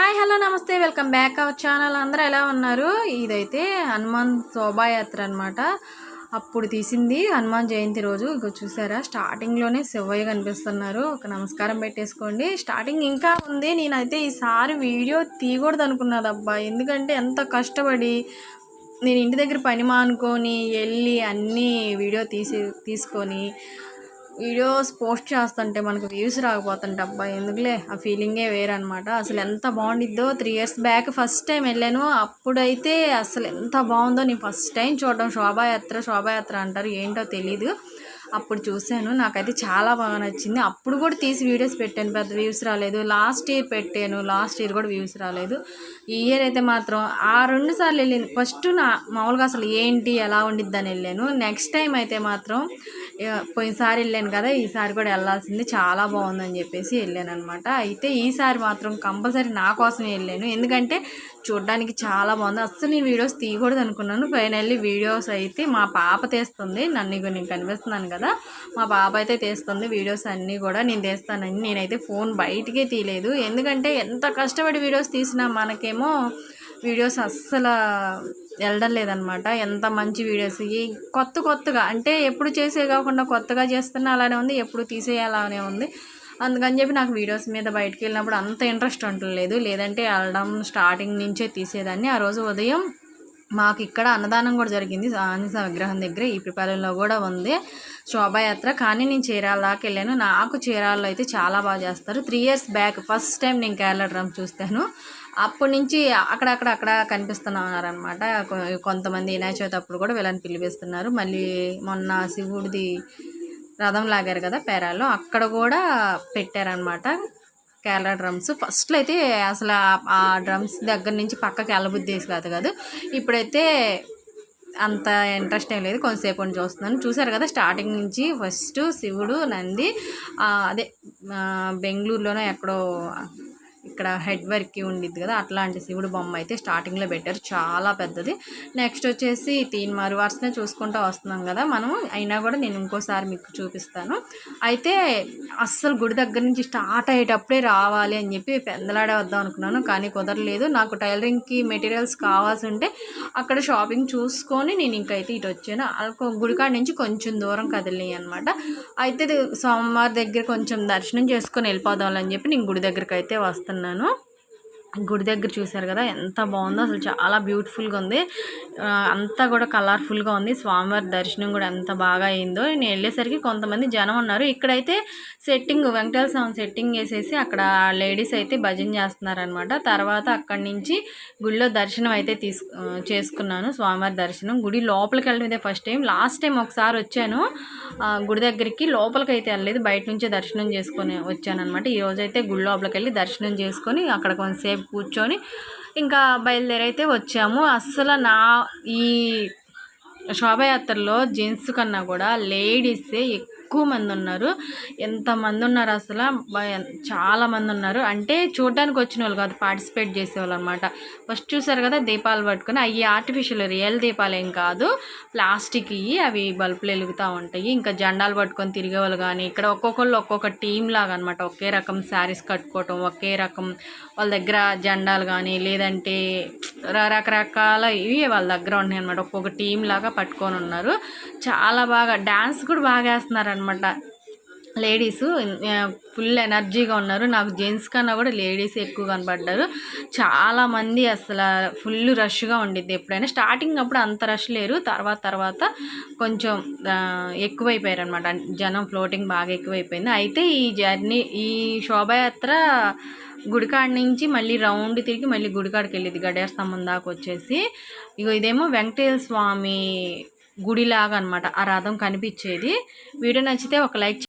Hi hello namaste welcome back our channel. అందరూ ఎలా ఉన్నారు? ఇదైతే హనుమాన్ శోభాయాత్ర అనమాట అప్పుడు తీసింది హనుమాన్ జయంతి రోజు. ఇక చూసారా? స్టార్టింగ్లోనే శివయ్య కనిపిస్తున్నారు. ఒక నమస్కారం పెట్టేసుకోండి. స్టార్టింగ్ ఇంకా ఉంది. నేనైతే ఈసారి వీడియో తీయకూడదు అనుకున్నది అబ్బా ఎందుకంటే ఎంత కష్టపడి నేను ఇంటి దగ్గర పని మానుకొని వెళ్ళి అన్నీ వీడియో తీసి తీసుకొని వీడియోస్ పోస్ట్ చేస్తుంటే మనకు వ్యూస్ రాకపోతుంటే అబ్బాయి ఎందుకులే? ఆ ఫీలింగే వేరనమాట అసలు ఎంత బాగుండిద్దో three years back first time వెళ్ళాను. అప్పుడైతే అసలు ఎంత బాగుందో నేను ఫస్ట్ టైం చూడడం. శోభాయాత్ర శోభాయాత్ర అంటారు ఏంటో తెలీదు. అప్పుడు చూశాను. నాకైతే చాలా బాగా నచ్చింది. అప్పుడు కూడా తీసి వీడియోస్ పెట్టాను. పెద్ద వ్యూస్ రాలేదు. లాస్ట్ ఇయర్ పెట్టాను. లాస్ట్ ఇయర్ కూడా వ్యూస్ రాలేదు. ఈ ఇయర్ అయితే మాత్రం ఆ రెండు సార్లు వెళ్ళింది. ఫస్ట్ నా మామూలుగా అసలు ఏంటి ఎలా ఉండిద్దని వెళ్ళాను. నెక్స్ట్ టైం అయితే మాత్రం పోయినసారి వెళ్ళాను కదా ఈసారి కూడా వెళ్ళాల్సింది. చాలా బాగుందని చెప్పేసి వెళ్ళాను అనమాట అయితే ఈసారి మాత్రం కంపల్సరీ నా కోసం వెళ్ళాను. ఎందుకంటే చూడడానికి చాలా బాగుంది. అస్సలు నేను వీడియోస్ తీయకూడదు అనుకున్నాను. ఫైనల్లీ వీడియోస్ అయితే మా పాప తీస్తుంది. నన్ను నేను కనిపిస్తున్నాను కదా మా పాప అయితే తీస్తుంది వీడియోస్ అన్నీ కూడా. నేను తీస్తానని నేనైతే ఫోన్ బయటికే తీయలేదు. ఎందుకంటే ఎంత కష్టపడి వీడియోస్ తీసినా మనకేమో వీడియోస్ అస్సలు వెళ్ళడం లేదనమాట. ఎంత మంచి వీడియోస్. ఈ కొత్త కొత్తగా అంటే ఎప్పుడు చేసే కాకుండా కొత్తగా చేస్తున్నా అలానే ఉంది ఎప్పుడు తీసేయాలనే ఉంది. అందుకని చెప్పి నాకు వీడియోస్ మీద బయటకు వెళ్ళినప్పుడు అంత ఇంట్రెస్ట్ ఉండలేదు లేదంటే వెళ్ళడం స్టార్టింగ్ నుంచే తీసేదాన్ని. ఆ రోజు ఉదయం మాకు ఇక్కడ అన్నదానం కూడా జరిగింది. ఆంజనేయ విగ్రహం దగ్గర ఈ ప్రిపాలెంలో కూడా ఉంది. శోభాయాత్ర. కానీ నేను చీరాల దాకా వెళ్ళాను. నాకు చీరాల్లో అయితే చాలా బాగా చేస్తారు. Three years back first time నేను కేరళ డ్రమ్ చూస్తాను. అప్పటి నుంచి అక్కడక్కడ అక్కడ కనిపిస్తున్నారనమాట కొంతమంది వినాయక చవితి అప్పుడు కూడా వీళ్ళని పిలిపిస్తున్నారు మళ్ళీ మొన్న శివుడిది రథం లాగారు కదా పేరాల్లో అక్కడ కూడా పెట్టారనమాట కేరళ డ్రమ్స్. ఫస్ట్లో అయితే అసలు ఆ డ్రమ్స్ దగ్గర నుంచి పక్కకి వెళ్ళబుద్ధి వేసి కాదు కాదు. ఇప్పుడైతే అంత ఇంట్రెస్ట్ ఏం లేదు కొంతసేపు చూస్తున్నాను. చూసారు కదా స్టార్టింగ్ నుంచి ఫస్ట్ శివుడు నంది అదే బెంగళూరులోనో ఎక్కడో ఇక్కడ హెడ్ వర్క్కి ఉండిద్ది కదా అట్లాంటి శివుడు బొమ్మ అయితే స్టార్టింగ్లో పెట్టారు. చాలా పెద్దది. నెక్స్ట్ వచ్చేసి తీన్ మారు చూసుకుంటూ వస్తున్నాం కదా మనం అయినా కూడా నేను ఇంకోసారి మీకు చూపిస్తాను. అయితే అస్సలు గుడి దగ్గర నుంచి స్టార్ట్ అయ్యేటప్పుడే రావాలి అని చెప్పి పెందలాడే వద్దాం అనుకున్నాను కానీ కుదరలేదు. నాకు టైలరింగ్కి మెటీరియల్స్ కావాల్సి ఉంటే అక్కడ షాపింగ్ చూసుకొని నేను ఇంకైతే ఇటు వచ్చాను. గుడికాడ నుంచి కొంచెం దూరం కదిలినాయి అనమాట అయితే సోమవారి దగ్గర కొంచెం దర్శనం చేసుకొని వెళ్ళిపోదాం అని చెప్పి నేను గుడి దగ్గరికి అయితే వస్తున్నాను. చేస్తున్నాను గుడి దగ్గర చూశారు కదా ఎంత బాగుందో అసలు చాలా బ్యూటిఫుల్గా ఉంది. అంతా కూడా కలర్ఫుల్గా ఉంది. స్వామివారి దర్శనం కూడా ఎంత బాగా అయిందో. నేను వెళ్ళేసరికి కొంతమంది జనం ఉన్నారు. ఇక్కడైతే సెట్టింగ్ వెంకటేశ్వర స్వామి సెట్టింగ్ వేసేసి అక్కడ లేడీస్ అయితే భజన చేస్తున్నారనమాట తర్వాత అక్కడి నుంచి గుడిలో దర్శనం అయితే తీసు చేసుకున్నాను. స్వామివారి దర్శనం. గుడి లోపలికి వెళ్ళడం ఇదే ఫస్ట్ టైం లాస్ట్ టైం ఒకసారి వచ్చాను. గుడి దగ్గరికి లోపలికి అయితే వెళ్ళలేదు. బయట నుంచే దర్శనం చేసుకొని వచ్చానమాట ఈరోజైతే ఈరోజు అయితే గుడి లోపలికి వెళ్ళి దర్శనం చేసుకొని అక్కడ కొంతసేపు కూర్చొని ఇంకా బయలుదేరైతే వచ్చాము. అస్సలు నా ఈ శోభయాత్రలో జెంట్స్ కన్నా కూడా లేడీసే ఎక్కువ మంది ఉన్నారు. ఎంతమంది ఉన్నారు అసలు? చాలా మంది ఉన్నారు. అంటే చూడడానికి వచ్చిన వాళ్ళు కాదు పార్టిసిపేట్ చేసేవాళ్ళు అనమాట ఫస్ట్ చూసారు కదా దీపాలు పట్టుకొని అవి ఆర్టిఫిషియల్ రియల్ దీపాలు ఏం కాదు. ప్లాస్టిక్ ఇవి అవి బల్బులు వెలుగుతూ ఉంటాయి. ఇంకా జెండాలు పట్టుకొని తిరిగేవాళ్ళు కానీ ఇక్కడ ఒక్కొక్కళ్ళు ఒక్కొక్క టీం లాగా అనమాట ఒకే రకం శారీస్ కట్టుకోవటం ఒకే రకం వాళ్ళ దగ్గర జెండాలు కానీ లేదంటే రకరకాల ఇవి వాళ్ళ దగ్గర ఉన్నాయి అనమాట ఒక్కొక్క టీం లాగా పట్టుకొని ఉన్నారు. చాలా బాగా డ్యాన్స్ కూడా బాగా వేస్తున్నారు అనమాట లేడీస్ ఫుల్ ఎనర్జీగా ఉన్నారు. నాకు జెంట్స్ కన్నా కూడా లేడీస్ ఎక్కువ కనపడ్డారు చాలామంది అసలు ఫుల్ రష్గా ఉండిద్ది ఎప్పుడైనా. స్టార్టింగ్ అప్పుడు అంత రష్ లేరు. తర్వాత తర్వాత కొంచెం ఎక్కువైపోయారు అనమాట జనం ఫ్లోటింగ్ బాగా ఎక్కువైపోయింది. అయితే ఈ జర్నీ ఈ శోభయాత్ర గుడికాడ నుంచి మళ్ళీ రౌండ్ తిరిగి మళ్ళీ గుడికాడికి వెళ్ళేది గడియార స్తంభం దాకా వచ్చేసి. ఇగో ఇదేమో వెంకటేశ్వర స్వామి గుడిలాగా అనమాట ఆ రథం కనిపించేది. వీడియో నచ్చితే ఒక లైక్